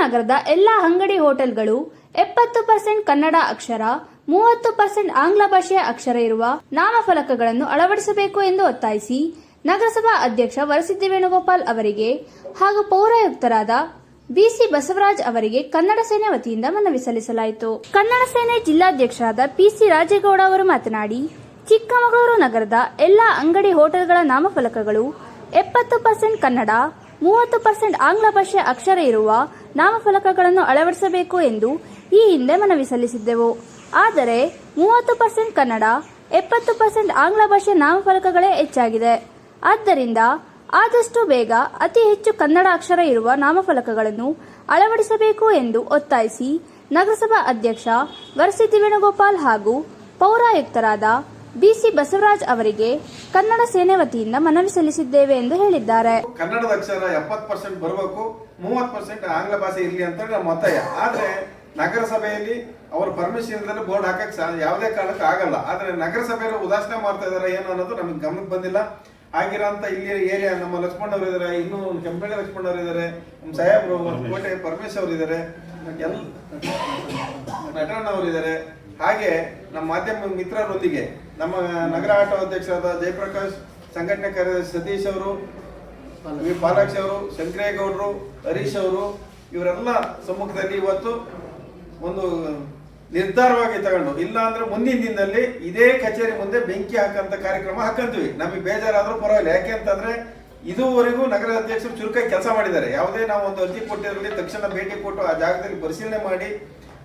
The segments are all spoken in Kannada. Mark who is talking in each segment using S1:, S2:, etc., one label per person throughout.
S1: ನಗರದ ಎಲ್ಲಾ ಅಂಗಡಿ ಹೋಟೆಲ್ಗಳು ಎಪ್ಪತ್ತು ಪರ್ಸೆಂಟ್ ಕನ್ನಡ ಅಕ್ಷರ, ಮೂವತ್ತು ಪರ್ಸೆಂಟ್ ಆಂಗ್ಲ ಭಾಷೆಯ ಅಕ್ಷರ ಇರುವ ನಾಮಫಲಕಗಳನ್ನು ಅಳವಡಿಸಬೇಕು ಎಂದು ಒತ್ತಾಯಿಸಿ ನಗರಸಭಾ ಅಧ್ಯಕ್ಷ ವರಸಿದ್ದಿ ವೇಣುಗೋಪಾಲ್ ಅವರಿಗೆ ಹಾಗೂ ಪೌರಾಯುಕ್ತರಾದ ಬಿಸಿ ಬಸವರಾಜ್ ಅವರಿಗೆ ಕನ್ನಡ ಸೇನೆ ವತಿಯಿಂದ ಮನವಿ ಸಲ್ಲಿಸಲಾಯಿತು. ಕನ್ನಡ ಸೇನೆ ಜಿಲ್ಲಾಧ್ಯಕ್ಷರಾದ ಪಿಸಿ ರಾಜೇಗೌಡ ಅವರು ಮಾತನಾಡಿ, ಚಿಕ್ಕಮಗಳೂರು ನಗರದ ಎಲ್ಲಾ ಅಂಗಡಿ ಹೋಟೆಲ್ಗಳ ನಾಮಫಲಕಗಳು ಎಪ್ಪತ್ತು ಪರ್ಸೆಂಟ್ ಕನ್ನಡ ಮೂವತ್ತು ಪರ್ಸೆಂಟ್ ಆಂಗ್ಲ ಭಾಷೆ ಅಕ್ಷರ ಇರುವ ನಾಮಫಲಕಗಳನ್ನು ಅಳವಡಿಸಬೇಕು ಎಂದು ಈ ಹಿಂದೆ ಮನವಿ ಸಲ್ಲಿಸಿದ್ದೆವು. ಆದರೆ ಮೂವತ್ತು ಪರ್ಸೆಂಟ್ ಕನ್ನಡ, ಎಪ್ಪತ್ತು ಪರ್ಸೆಂಟ್ ಆಂಗ್ಲ ಭಾಷೆ ನಾಮಫಲಕಗಳೇ ಹೆಚ್ಚಾಗಿದೆ. ಆದ್ದರಿಂದ ಆದಷ್ಟು ಬೇಗ ಅತಿ ಹೆಚ್ಚು ಕನ್ನಡ ಅಕ್ಷರ ಇರುವ ನಾಮಫಲಕಗಳನ್ನು ಅಳವಡಿಸಬೇಕು ಎಂದು ಒತ್ತಾಯಿಸಿ ನಗರಸಭಾ ಅಧ್ಯಕ್ಷ ವರಸಿದ್ದಿ ವೇಣುಗೋಪಾಲ್ ಹಾಗೂ ಪೌರಾಯುಕ್ತರಾದ ಬಿಸಿ ಬಸವರಾಜ್ ಅವರಿಗೆ ಕನ್ನಡ ಸೇನೆ ವತಿಯಿಂದ ಮನವಿ ಸಲ್ಲಿಸಿದ್ದೇವೆ ಎಂದು ಹೇಳಿದ್ದಾರೆ.
S2: ಕನ್ನಡದ ಅಕ್ಷರ ಎಪ್ಪತ್ತು ಪರ್ಸೆಂಟ್ ಬರಬೇಕು, ಮೂವತ್ತು ಪರ್ಸೆಂಟ್ ಆಂಗ್ಲ ಭಾಷೆ ಇರಲಿ ಅಂತ ಒತ್ತಾಯ ಆದ್ರೆ ನಗರಸಭೆಯಲ್ಲಿ ಅವರು ಪರ್ಮಿಷನ್ ಇಲ್ಲದೆ ಬೋರ್ಡ್ ಹಾಕಕ್ ಸಾ- ಯಾವುದೇ ಕಾರಣಕ್ಕೆ ಆಗಲ್ಲ. ಆದ್ರೆ ನಗರಸಭೆಯಲ್ಲಿ ಉದಾಸೀನ ಮಾಡ್ತಾ ಇದಾರೆ ಏನು ಅನ್ನೋದು ನಮಗೆ ಗಮನಕ್ಕೆ ಬಂದಿಲ್ಲ. ಆಗಿರೋಂಥ ಇಲ್ಲಿ ಏರಿಯಾ ನಮ್ಮ ಲಕ್ಷ್ಮಣ್ ಅವರು ಇದಾರೆ ಇನ್ನೂ ಕೆಂಪೇಗೌಡ ಲಕ್ಷ್ಮಣ್ ಅವರು ಇದಾರೆ ನಮ್ಮ ಸಾಹೇಬ್ರು ಕೋಟೆ ಪರಮೇಶ್ ಅವರು ಇದಾರೆ ಎಲ್ ನಟರಣ್ಣ ಅವರು ಇದ್ದಾರೆ. ಹಾಗೆ ನಮ್ಮ ಮಾಧ್ಯಮ ಮಿತ್ರರೊಂದಿಗೆ ನಮ್ಮ ನಗರ ಆಟೋ ಅಧ್ಯಕ್ಷರಾದ ಜಯಪ್ರಕಾಶ್ ಸಂಘಟನೆ ಕಾರ್ಯದರ್ಶಿ ಸತೀಶ್ ಅವರು ವಿ ಪಾಲಾಕ್ಷ ಅವರು ಶಂಕರೇಗೌಡರು ಹರೀಶ್ ಅವರು ಇವರೆಲ್ಲ ಸಮ್ಮುಖದಲ್ಲಿ ಇವತ್ತು ಒಂದು ನಿರ್ಧಾರವಾಗಿ ತಗೊಂಡು ಇಲ್ಲ ಅಂದ್ರೆ ಮುಂದಿನ ದಿನದಲ್ಲಿ ಇದೇ ಕಚೇರಿ ಮುಂದೆ ಬೆಂಕಿ ಹಾಕಂತ ಕಾರ್ಯಕ್ರಮ ಹಾಕಂತೀವಿ. ನಮಗೆ ಬೇಜಾರಾದ್ರೂ ಪರವಾಗಿಲ್ಲ. ಯಾಕೆ ಅಂತಂದ್ರೆ ಇದುವರೆಗೂ ನಗರ ಅಧ್ಯಕ್ಷರು ಚುರುಕಾಗಿ ಕೆಲಸ ಮಾಡಿದ್ದಾರೆ. ಯಾವುದೇ ನಾವು ಒಂದು ಅರ್ಜಿ ಕೊಟ್ಟಿರಲಿ ತಕ್ಷಣ ಭೇಟಿ ಕೊಟ್ಟು ಆ ಜಾಗದಲ್ಲಿ ಪರಿಶೀಲನೆ ಮಾಡಿ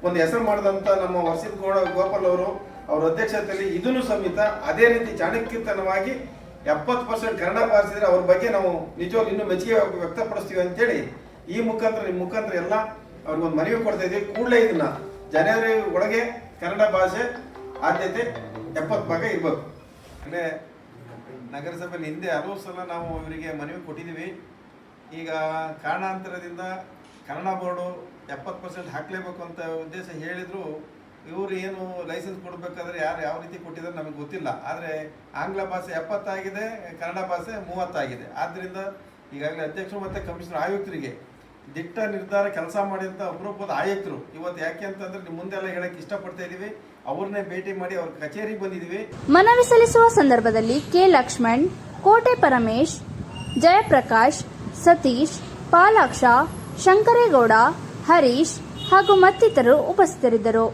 S2: ಒಂದು ಹೆಸರು ಮಾಡಿದಂತ ನಮ್ಮ ವರ್ಷದ ಗೌಡ ಗೋಪಾಲ್ ಅವರು, ಅವರ ಅಧ್ಯಕ್ಷತೆಯಲ್ಲಿ ಇದನ್ನು ಸಮೇತ ಅದೇ ರೀತಿ ಚಾಣಕ್ಯತನವಾಗಿ ಎಪ್ಪತ್ತು ಪರ್ಸೆಂಟ್ ಕನ್ನಡ ಬಾರಿಸಿದ್ರೆ ಅವ್ರ ಬಗ್ಗೆ ನಾವು ನಿಜವಾಗ್ಲೂ ಇನ್ನೂ ಮೆಚ್ಚುಗೆ ವ್ಯಕ್ತಪಡಿಸ್ತೀವಿ ಅಂತೇಳಿ ಈ ಮುಖಾಂತರ, ನಿಮ್ಮ ಮುಖಾಂತರ ಎಲ್ಲ ಅವ್ರಿಗೊಂದು ಮನವಿ ಕೊಡ್ತಾ ಇದ್ದೀವಿ. ಕೂಡಲೇ ಇದನ್ನ ಜನವರಿ ಒಳಗೆ ಕನ್ನಡ ಭಾಷೆ ಆದ್ಯತೆ ಎಪ್ಪತ್ತು ಭಾಗ ಇರ್ಬೇಕು ಅಂದರೆ ನಗರಸಭೆಯಲ್ಲಿ ಹಿಂದೆ ಹಲವು ಸಲ ನಾವು ಇವರಿಗೆ ಮನವಿ ಕೊಟ್ಟಿದ್ದೀವಿ. ಈಗ ಕಾರಣಾಂತರದಿಂದ ಕನ್ನಡ ಬೋರ್ಡು ಎಪ್ಪತ್ತು ಪರ್ಸೆಂಟ್ ಹಾಕಲೇಬೇಕು ಅಂತ ಉದ್ದೇಶ ಹೇಳಿದ್ರು, ಇವರು ಏನು ಲೈಸೆನ್ಸ್ ಕೊಡಬೇಕಾದ್ರೆ ಯಾರು ಯಾವ ರೀತಿ ಕೊಟ್ಟಿದ್ದಾರೆ ನಮಗೆ ಗೊತ್ತಿಲ್ಲ. ಆದರೆ ಆಂಗ್ಲ ಭಾಷೆ ಎಪ್ಪತ್ತಾಗಿದೆ, ಕನ್ನಡ ಭಾಷೆ ಮೂವತ್ತಾಗಿದೆ. ಆದ್ದರಿಂದ ಈಗಾಗಲೇ ಅಧ್ಯಕ್ಷರು ಮತ್ತು ಕಮಿಷನರ್ ಆಯುಕ್ತರಿಗೆ ದಿಟ್ಟ ನಿರ್ಧಾರ ಕೆಲಸ ಮಾಡಿದಂಥ ಅಪರೂಪದ ಆಯುಕ್ತರು. ಇವತ್ತು ಯಾಕೆ ಅಂತಂದ್ರೆ ನಿಮ್ಮ ಮುಂದೆಲ್ಲ ಹೇಳಕ್ಕೆ ಇಷ್ಟಪಡ್ತಾ ಇದ್ದೀವಿ ಅವ್ರನ್ನೇ ಭೇಟಿ ಮಾಡಿ ಅವ್ರ ಕಚೇರಿಗೆ ಬಂದಿದ್ದೀವಿ
S1: ಮನವಿ ಸಲ್ಲಿಸುವ ಸಂದರ್ಭದಲ್ಲಿ ಕೆ ಲಕ್ಷ್ಮಣ್, ಕೋಟೆ ಪರಮೇಶ್, ಜಯಪ್ರಕಾಶ್, ಸತೀಶ್, ಪಾಲಾಕ್ಷ ಶಂಕರೇಗೌಡ ಹರೀಶ್ ಹಾಗೂ ಮತ್ತಿತರರು ಉಪಸ್ಥಿತರಿದ್ದರು.